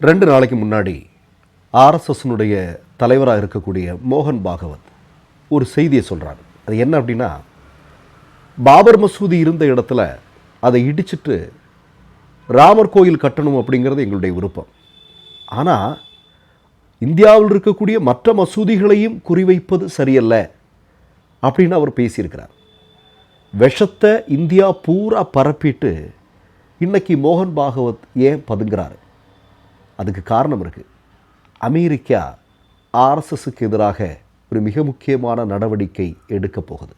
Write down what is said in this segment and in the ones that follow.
ரெண்டு நாளைக்கு முன்னாடி ஆர்எஸ்எஸ்னுடைய தலைவராக இருக்கக்கூடிய மோகன் பாகவத் ஒரு செய்தியை சொல்கிறார் அது என்ன அப்படின்னா பாபர் மசூதி இருந்த இடத்துல அதை இடிச்சிட்டு ராமர் கோயில் கட்டணும் அப்படிங்கிறது எங்களுடைய விருப்பம். ஆனால் இந்தியாவில் இருக்கக்கூடிய மற்ற மசூதிகளையும் குறிவைப்பது சரியல்ல அப்படின்னு அவர் பேசியிருக்கிறார். விஷத்தை இந்தியா பூரா பரப்பிட்டு இன்றைக்கி மோகன் பாகவத் ஏன் பதுங்கிறாரு? அதுக்கு காரணம் இருக்குது அமெரிக்கா ஆர்எஸ்எஸ்க்கு எதிராக ஒரு மிக முக்கியமான நடவடிக்கை எடுக்கப் போகுது.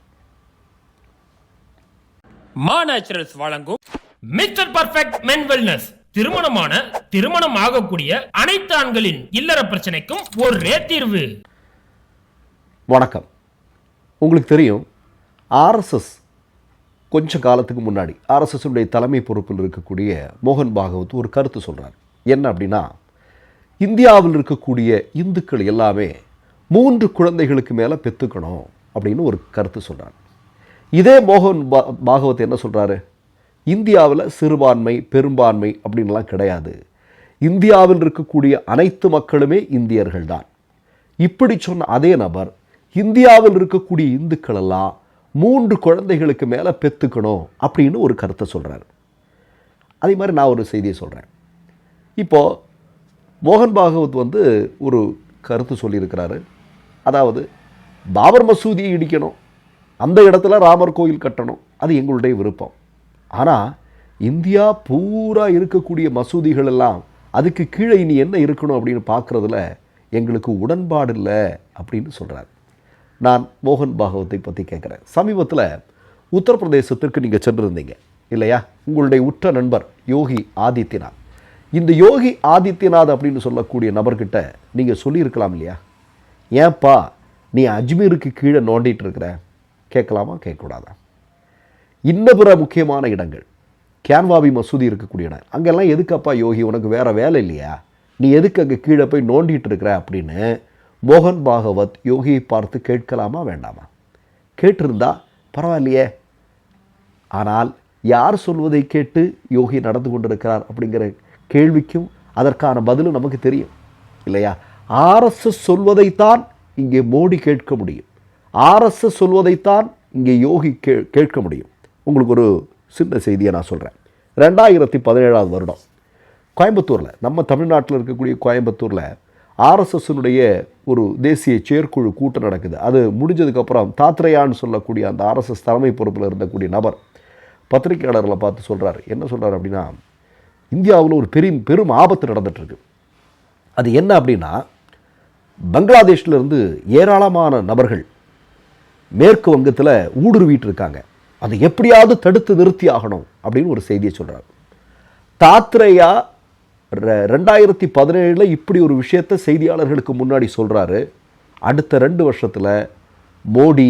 மா நேச்சுரல்ஸ் வழங்கும் மிஸ்டர் பர்ஃபெக்ட் மென் வெல்னஸ். திருமணமான திருமணம் ஆகக்கூடிய அனைத்து ஆண்களின் இல்லற பிரச்சனைக்கும் ஒரே தீர்வு. வணக்கம். உங்களுக்கு தெரியும் ஆர்எஸ்எஸ் கொஞ்ச காலத்துக்கு முன்னாடி ஆர்எஸ்எஸ்னுடைய தலைமை பொறுப்பில் இருக்கக்கூடிய மோகன் பாகவத் ஒரு கருத்து சொல்கிறார் என்ன அப்படின்னா இந்தியாவில் இருக்கக்கூடிய இந்துக்கள் எல்லாமே மூன்று குழந்தைகளுக்கு மேலே பெற்றுக்கணும் அப்படின்னு ஒரு கருத்து சொல்கிறார் இதே மோகன் பா பாகவத் என்ன சொல்கிறாரு இந்தியாவில் சிறுபான்மை பெரும்பான்மை அப்படின்லாம் கிடையாது. இந்தியாவில் இருக்கக்கூடிய அனைத்து மக்களுமே இந்தியர்கள் தான். இப்படி சொன்ன அதே நபர் இந்தியாவில் இருக்கக்கூடிய இந்துக்கள் எல்லாம் மூன்று குழந்தைகளுக்கு மேலே பெற்றுக்கணும் அப்படின்னு ஒரு கருத்தை சொல்கிறார் அதே மாதிரி நான் ஒரு செய்தியை சொல்கிறேன் இப்போது மோகன் பாகவத் வந்து ஒரு கருத்து சொல்லியிருக்கிறாரு. அதாவது பாபர் மசூதியை இடிக்கணும். அந்த இடத்துல ராமர் கோயில் கட்டணும். அது எங்களுடைய விருப்பம். ஆனால் இந்தியா பூரா இருக்கக்கூடிய மசூதிகள் எல்லாம் அதுக்கு கீழே இனி என்ன இருக்கணும் அப்படின்னு பார்க்குறதுல எங்களுக்கு உடன்பாடு இல்லை அப்படின்னு சொல்கிறார் நான் மோகன் பாகவத்தை பற்றி கேட்குறேன் சமீபத்தில் உத்தரப்பிரதேசத்திற்கு நீங்கள் சென்றிருந்தீங்க. இல்லையா? உங்களுடைய உற்ற நண்பர் யோகி ஆதித்யநாத். இந்த யோகி ஆதித்யநாத் அப்படின்னு சொல்லக்கூடிய நபர்கிட்ட நீங்கள் சொல்லியிருக்கலாம் இல்லையா? ஏன்பா நீ அஜ்மீருக்கு கீழே நோண்டிட்டு இருக்கிற கேட்கலாமா? கேட்கக்கூடாதா? இன்ன பிற முக்கியமான இடங்கள். கேன்வாபி மசூதி இருக்கக்கூடிய இடம். அங்கெல்லாம் எதுக்கப்பா யோகி? உனக்கு வேற வேலை இல்லையா? நீ எதுக்கு அங்கே கீழே போய் நோண்டிட்டு இருக்கிற அப்படின்னு மோகன் பாகவத் யோகியை பார்த்து கேட்கலாமா வேண்டாமா? கேட்டிருந்தா பரவாயில்லையே. ஆனால் யார் சொல்வதை கேட்டு யோகி நடந்து கொண்டிருக்கிறார் அப்படிங்கிற கேள்விக்கும் அதற்கான பதிலும் நமக்கு தெரியும். இல்லையா? ஆர்எஸ்எஸ் சொல்வதைத்தான் இங்கே மோடி கேட்க முடியும். ஆர்எஸ்எஸ் சொல்வதைத்தான் இங்கே யோகி கே கேட்க முடியும். உங்களுக்கு ஒரு சின்ன செய்தியை நான் சொல்கிறேன் ரெண்டாயிரத்தி பதினேழாவது வருடம். கோயம்புத்தூரில் நம்ம தமிழ்நாட்டில் இருக்கக்கூடிய கோயம்புத்தூரில் ஆர்எஸ்எஸ்னுடைய ஒரு தேசிய செயற்குழு கூட்டம் நடக்குது. அது முடிஞ்சதுக்கப்புறம் தாத்ரேயான்னு சொல்லக்கூடிய அந்த ஆர்எஸ்எஸ் தலைமை பொறுப்பில் இருந்தக்கூடிய நபர் பத்திரிகையாளர்களை பார்த்து சொல்கிறார் என்ன சொல்கிறார் அப்படின்னா இந்தியாவில் ஒரு பெரிய பெரும் ஆபத்து நடந்துகிட்ருக்கு அது என்ன அப்படின்னா பங்களாதேஷ்லேருந்து ஏராளமான நபர்கள் மேற்கு வங்கத்தில் ஊடுருவிட்டு இருக்காங்க அதை எப்படியாவது தடுத்து நிறுத்தி ஆகணும் அப்படின்னு ஒரு செய்தியை சொல்கிறார் தாத்ரேயா ரெ- ரெண்டாயிரத்தி பதினேழில் இப்படி ஒரு விஷயத்தை செய்தியாளர்களுக்கு முன்னாடி சொல்கிறாரு அடுத்த ரெண்டு வருஷத்தில் மோடி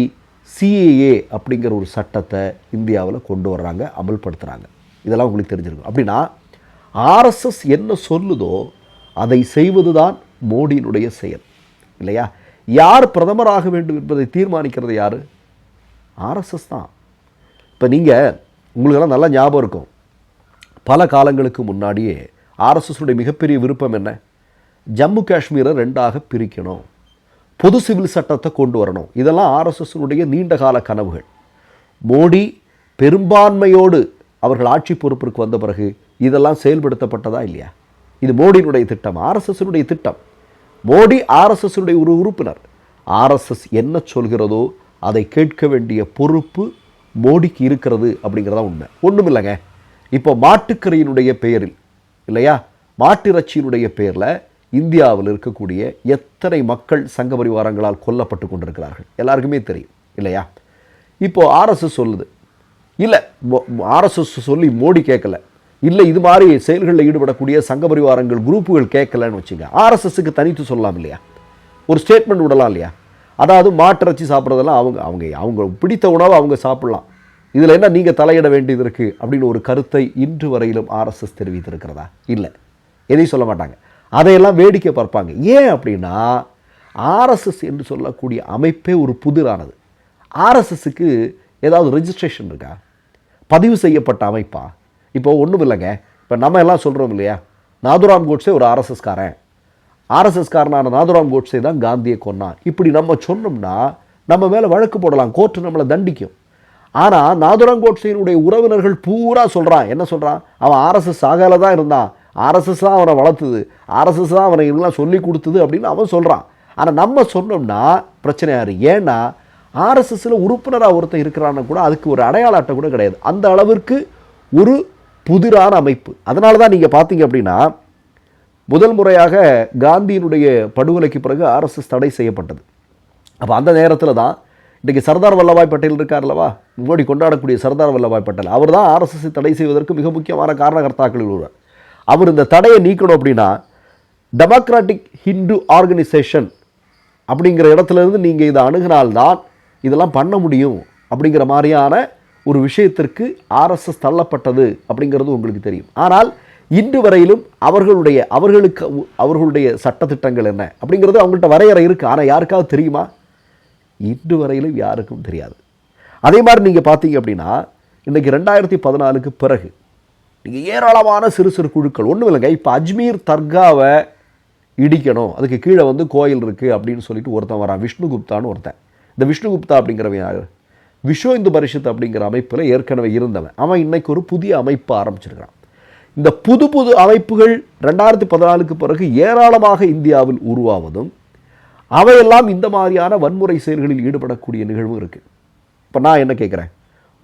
சிஏஏ அப்படிங்கிற ஒரு சட்டத்தை இந்தியாவில் கொண்டு வர்றாங்க அமல்படுத்துகிறாங்க இதெல்லாம் உங்களுக்கு தெரிஞ்சிருக்கும். அப்படின்னா ஆர்எஸ்எஸ் என்ன சொல்லுதோ அதை செய்வது தான் மோடியினுடைய செயல் இல்லையா? யார் பிரதமராக வேண்டும் என்பதை தீர்மானிக்கிறது யார்? ஆர்எஸ்எஸ் தான். இப்போ நீங்கள் உங்களுக்கெல்லாம் நல்லா ஞாபகம் இருக்கும். பல காலங்களுக்கு முன்னாடியே ஆர்எஸ்எஸ்னுடைய மிகப்பெரிய விருப்பம் என்ன? ஜம்மு காஷ்மீரை ரெண்டாக பிரிக்கணும். பொது சிவில் சட்டத்தை கொண்டு வரணும். இதெல்லாம் ஆர்எஸ்எஸ்னுடைய நீண்ட கால கனவுகள். மோடி பெரும்பான்மையோடு அவர்கள் ஆட்சி பொறுப்பிற்கு வந்த பிறகு இதெல்லாம் செயல்படுத்தப்பட்டதா இல்லையா? இது மோடியினுடைய திட்டம் ஆர்எஸ்எஸ்னுடைய திட்டம். மோடி ஆர்எஸ்எஸ்னுடைய ஒரு உறுப்பினர். ஆர்எஸ்எஸ் என்ன சொல்கிறதோ அதை கேட்க வேண்டிய பொறுப்பு மோடிக்கு இருக்கிறது அப்படிங்கிறதா உண்மை. ஒன்றும் இல்லைங்க இப்போ மாட்டுக்கறியினுடைய பெயரில் இல்லையா? மாட்டிறச்சியினுடைய பெயரில் இந்தியாவில் இருக்கக்கூடிய எத்தனை மக்கள் சங்க பரிவாரங்களால் கொல்லப்பட்டு கொண்டிருக்கிறார்கள்? எல்லாருக்குமே தெரியும் இல்லையா? இப்போ ஆர்எஸ்எஸ் சொல்லுது. இல்லை ஆர்எஸ்எஸ் சொல்லி மோடி கேட்கல. இல்லை இது மாதிரி செயல்களில் ஈடுபடக்கூடிய சங்க பரிவாரங்கள் குரூப்புகள் கேட்கலன்னு வச்சுங்க. ஆர்எஸ்எஸ்க்கு தனித்து சொல்லலாம் இல்லையா? ஒரு ஸ்டேட்மெண்ட் விடலாம் இல்லையா? அதாவது மாட்டிறைச்சி சாப்பிட்றதெல்லாம் அவங்க அவங்க அவங்க பிடித்த உணவு அவங்க சாப்பிட்லாம். இதில் என்ன நீங்கள் தலையிட வேண்டியது இருக்குது அப்படின்னு ஒரு கருத்தை இன்று வரையிலும் ஆர்எஸ்எஸ் தெரிவித்திருக்கிறதா? இல்லை. எதையும் சொல்ல மாட்டாங்க. அதையெல்லாம் வேடிக்கை பார்ப்பாங்க. ஏன் அப்படின்னா ஆர்எஸ்எஸ் என்று சொல்லக்கூடிய அமைப்பே ஒரு புதிரானது. ஆர்எஸ்எஸ்க்கு ஏதாவது ரெஜிஸ்ட்ரேஷன் இருக்கா? பதிவு செய்யப்பட்ட அமைப்பா? இப்போ ஒன்றும் இல்லைங்க. இப்போ நம்ம எல்லாம் சொல்கிறோம் இல்லையா? நாதுராம் கோட்ஸே ஒரு ஆர்எஸ்எஸ்காரன். ஆர்எஸ்எஸ்காரனான நாதுராம் கோட்ஸே தான் காந்தியை கொன்னான். இப்படி நம்ம சொன்னோம்னா நம்ம மேலே வழக்கு போடலாம். கோர்ட்டு நம்மளை தண்டிக்கும். ஆனால் நாதுராம் கோட்ஸேனுடைய உறவினர்கள் பூரா சொல்கிறான் என்ன சொல்கிறான் அவன் ஆர்எஸ்எஸ் ஆகால தான் இருந்தான். ஆர்எஸ்எஸ் தான் அவனை வளர்த்துது. ஆர்எஸ்எஸ் தான் அவனை இதெல்லாம் சொல்லி கொடுத்தது அப்படின்னு அவன் சொல்கிறான் ஆனால் நம்ம சொன்னோம்னா பிரச்சனையாரு ஏன்னா ஆர்எஸ்எஸில் உறுப்பினராக ஒருத்தன் இருக்கிறான்னு கூட அதுக்கு ஒரு அடையாள அட்டை கூட கிடையாது. அந்த அளவிற்கு ஒரு புதிரான அமைப்பு. அதனால தான் நீங்கள் பார்த்தீங்க அப்படின்னா முதல் முறையாக காந்தியினுடைய படுகொலைக்கு பிறகு ஆர்எஸ்எஸ் தடை செய்யப்பட்டது. அப்போ அந்த நேரத்தில் தான் இன்றைக்கி சர்தார் வல்லபாய் பட்டேல் இருக்கார்லவா முன்னாடி கொண்டாடக்கூடிய சர்தார் வல்லபாய் பட்டேல். அவர் தான் ஆர்எஸ்எஸ் தடை செய்வதற்கு மிக முக்கியமான காரணகர்த்தாக்களில் ஒருவர். அவர் இந்த தடையை நீக்கணும் அப்படின்னா டெமோக்ராட்டிக் ஹிந்து ஆர்கனைசேஷன் அப்படிங்கிற இடத்துல இருந்து நீங்கள் இதை அணுகினால்தான் இதெல்லாம் பண்ண முடியும் அப்படிங்கிற மாதிரியான ஒரு விஷயத்திற்கு ஆர்எஸ்எஸ் தள்ளப்பட்டது அப்படிங்கிறது உங்களுக்கு தெரியும். ஆனால் இன்று வரையிலும் அவர்களுடைய அவர்களுக்கு அவர்களுடைய சட்டத்திட்டங்கள் என்ன அப்படிங்கிறது அவங்கள்ட்ட வரையறை இருக்குது ஆனால் யாருக்காவது தெரியுமா? இன்று வரையிலும் யாருக்கும் தெரியாது. அதே மாதிரி நீங்கள் பார்த்தீங்க அப்படின்னா இன்றைக்கி ரெண்டாயிரத்தி பதினாலுக்கு பிறகு நீங்கள் ஏராளமான சிறு சிறு குழுக்கள் ஒன்றும் இல்லைங்க. இப்போ அஜ்மீர் தர்காவை இடிக்கணும். அதுக்கு கீழே வந்து கோயில் இருக்குது அப்படின்னு சொல்லிட்டு ஒருத்தன் வரான். விஷ்ணுகுப்தான்னு ஒருத்தன். இந்த விஷ்ணுகுப்தா அப்படிங்கிறவன் யார்? விஸ்வ இந்து பரிஷத் அப்படிங்கிற அமைப்பில் ஏற்கனவே இருந்தவன். அவன் இன்னைக்கு ஒரு புதிய அமைப்பு ஆரம்பிச்சிருக்கிறான். இந்த புது புது அமைப்புகள் ரெண்டாயிரத்தி பதினாலுக்கு பிறகு ஏராளமாக இந்தியாவில் உருவாவதும் அவையெல்லாம் இந்த மாதிரியான வன்முறை செயல்களில் ஈடுபடக்கூடிய நிகழ்வு இருக்குது இப்போ நான் என்ன கேட்குறேன்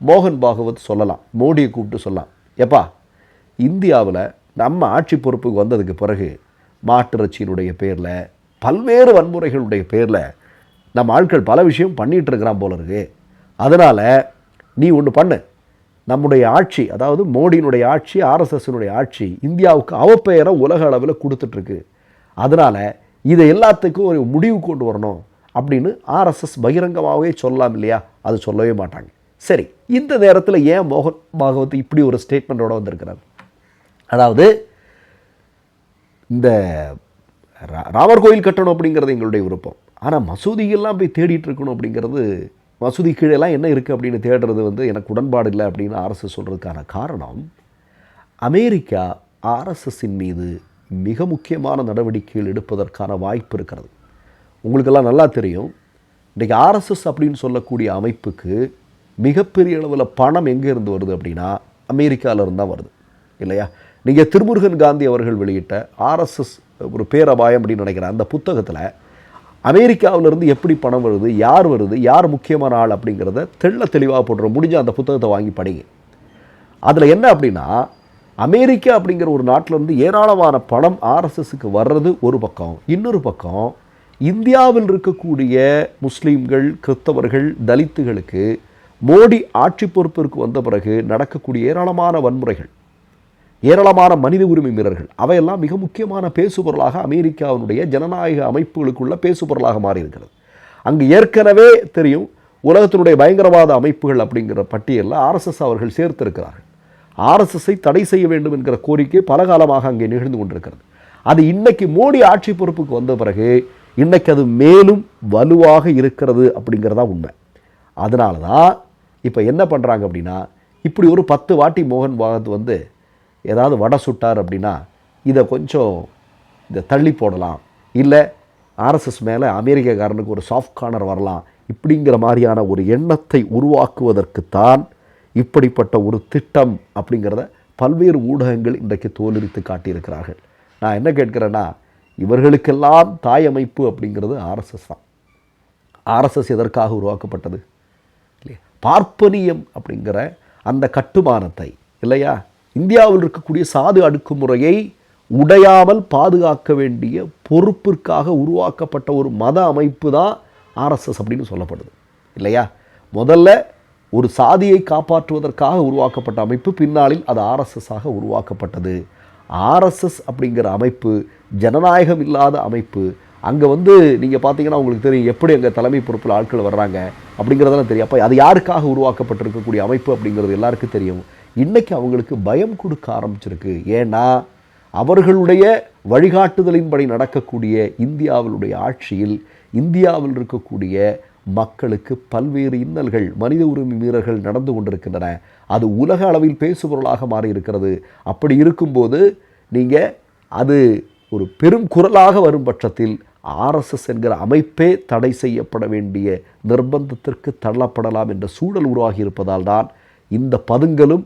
மோகன் பாகவத் சொல்லலாம் மோடியை கூப்பிட்டு சொல்லலாம். எப்பா இந்தியாவில் நம்ம ஆட்சி பொறுப்புக்கு வந்ததுக்கு பிறகு மாட்டிறச்சியினுடைய பேரில் பல்வேறு வன்முறைகளுடைய பேரில் நம்ம ஆட்கள் பல விஷயம் பண்ணிகிட்டு இருக்கிறான் போல இருக்குது அதனால் நீ ஒன்று பண்ணு. நம்முடைய ஆட்சி அதாவது மோடியினுடைய ஆட்சி ஆர்எஸ்எஸ்னுடைய ஆட்சி இந்தியாவுக்கு அவப்பெயரை உலக அளவில் கொடுத்துட்ருக்கு. அதனால் இதை எல்லாத்துக்கும் ஒரு முடிவு கொண்டு வரணும் அப்படின்னு ஆர்எஸ்எஸ் பகிரங்கமாகவே சொல்லலாம் இல்லையா? அது சொல்லவே மாட்டாங்க. சரி இந்த நேரத்தில் ஏன் மோகன் பாகவத் இப்படி ஒரு ஸ்டேட்மெண்ட்டோட வந்திருக்கிறார்? அதாவது இந்த ரா- ராமர் கோயில் கட்டணும் அப்படிங்கிறது எங்களுடைய விருப்பம். ஆனால் மசூதியெல்லாம் போய் தேடிட்டு இருக்கணும் அப்படிங்கிறது மசூதி கீழெல்லாம் என்ன இருக்குது அப்படின்னு தேடுறது வந்து எனக்கு உடன்பாடு இல்லை அப்படின்னு ஆர்எஸ்எஸ் சொல்கிறதுக்கான காரணம் அமெரிக்கா ஆர்எஸ்எஸ்ஸின் மீது மிக முக்கியமான நடவடிக்கைகள் எடுப்பதற்கான வாய்ப்பு இருக்கிறது. உங்களுக்கெல்லாம் நல்லா தெரியும் இன்றைக்கி ஆர்எஸ்எஸ் அப்படின்னு சொல்லக்கூடிய அமைப்புக்கு மிகப்பெரிய அளவில் பணம் எங்கே இருந்து வருது அப்படின்னா அமெரிக்காவிலேருந்து தான் வருது இல்லையா? நீங்கள் திருமுருகன் காந்தி அவர்கள் வெளியிட்ட ஆர்எஸ்எஸ் ஒரு பேரபாயம் அப்படின்னு நினைக்கிறேன். அந்த புத்தகத்தில் அமெரிக்காவிலிருந்து எப்படி பணம் வருது யார் வருது யார் முக்கியமான ஆள் அப்படிங்கிறத தெள்ள தெளிவாக போட்டுரும். முடிஞ்ச அந்த புத்தகத்தை வாங்கி படிங்க. அதில் என்ன அப்படின்னா அமெரிக்கா அப்படிங்கிற ஒரு நாட்டிலேருந்து ஏராளமான பணம் ஆர்எஸ்எஸ்க்கு வர்றது ஒரு பக்கம். இன்னொரு பக்கம் இந்தியாவில் இருக்கக்கூடிய முஸ்லீம்கள் கிறிஸ்தவர்கள் தலித்துகளுக்கு மோடி ஆட்சி பொறுப்பிற்கு வந்த பிறகு நடக்கக்கூடிய ஏராளமான வன்முறைகள். ஏராளமான மனித உரிமை மீறர்கள் அவையெல்லாம் மிக முக்கியமான பேசுபொருளாக அமெரிக்காவினுடைய ஜனநாயக அமைப்புகளுக்குள்ள பேசுபொருளாக மாறியிருக்கிறது. அங்கு ஏற்கனவே தெரியும் உலகத்தினுடைய பயங்கரவாத அமைப்புகள் அப்படிங்கிற பட்டியலில் ஆர்எஸ்எஸ் அவர்கள் சேர்த்திருக்கிறார்கள். ஆர்எஸ்எஸ்ஸை தடை செய்ய வேண்டும் என்கிற கோரிக்கை பல காலமாக அங்கே நிகழ்ந்து கொண்டிருக்கிறது. அது இன்னைக்கு மோடி ஆட்சி பொறுப்புக்கு வந்த பிறகு இன்னைக்கு அது மேலும் வலுவாக இருக்கிறது அப்படிங்கிறதா உண்மை. அதனால தான் இப்போ என்ன பண்ணுறாங்க அப்படின்னா இப்படி ஒரு பத்து வாட்டி மோகன் பாகத் வந்து ஏதாவது வடை சுட்டார் அப்படின்னா இதை கொஞ்சம் இதை தள்ளி போடலாம். இல்லை ஆர்எஸ்எஸ் மேலே அமெரிக்கக்காரனுக்கு ஒரு சாஃப்ட் கார்னர் வரலாம். இப்படிங்கிற மாதிரியான ஒரு எண்ணத்தை உருவாக்குவதற்குத்தான் இப்படிப்பட்ட ஒரு திட்டம் அப்படிங்கிறத பல்வேறு ஊடகங்கள் இன்றைக்கு தோலுரித்து காட்டியிருக்கிறார்கள். நான் என்ன கேட்கிறேன்னா இவர்களுக்கெல்லாம் தாயமைப்பு அப்படிங்கிறது ஆர்எஸ்எஸ் தான். ஆர்எஸ்எஸ் எதற்காக உருவாக்கப்பட்டது? இல்லையா? பார்ப்பனியம் அப்படிங்கிற அந்த கட்டுமானத்தை இல்லையா? இந்தியாவில் இருக்கக்கூடிய சாது அடுக்குமுறையை உடையாமல் பாதுகாக்க வேண்டிய பொறுப்பிற்காக உருவாக்கப்பட்ட ஒரு மத அமைப்பு தான் ஆர்எஸ்எஸ் அப்படின்னு சொல்லப்படுது. இல்லையா? முதல்ல ஒரு சாதியை காப்பாற்றுவதற்காக உருவாக்கப்பட்ட அமைப்பு பின்னாளில் அது ஆர்எஸ்எஸ்ஸாக உருவாக்கப்பட்டது. ஆர்எஸ்எஸ் அப்படிங்கிற அமைப்பு ஜனநாயகம் இல்லாத அமைப்பு அங்கே வந்து நீங்கள் பார்த்தீங்கன்னா உங்களுக்கு தெரியும் எப்படி அங்கே தலைமை பொறுப்பில் ஆட்கள் வர்றாங்க அப்படிங்கிறதெல்லாம் தெரியும். அப்போ அது யாருக்காக உருவாக்கப்பட்டிருக்கக்கூடிய அமைப்பு அப்படிங்கிறது எல்லாருக்கும் தெரியும். இன்றைக்கு அவங்களுக்கு பயம் கொடுக்க ஆரம்பிச்சிருக்கு. ஏன்னா அவர்களுடைய வழிகாட்டுதலின்படி நடக்கக்கூடிய இந்தியாவினுடைய ஆட்சியில் இந்தியாவில் இருக்கக்கூடிய மக்களுக்கு பல்வேறு இன்னல்கள் மனித உரிமை மீறல்கள் நடந்து கொண்டிருக்கின்றன. அது உலக அளவில் பேசுபொருளாக மாறி இருக்கிறது அப்படி இருக்கும்போது நீங்கள் அது ஒரு பெரும் குரலாக வரும் பட்சத்தில் ஆர்எஸ்எஸ் என்கிற அமைப்பே தடை செய்யப்பட வேண்டிய நிர்பந்தத்திற்கு தள்ளப்படலாம் என்ற சூழல் உருவாகி இருப்பதால் தான் இந்த பதுங்கலும்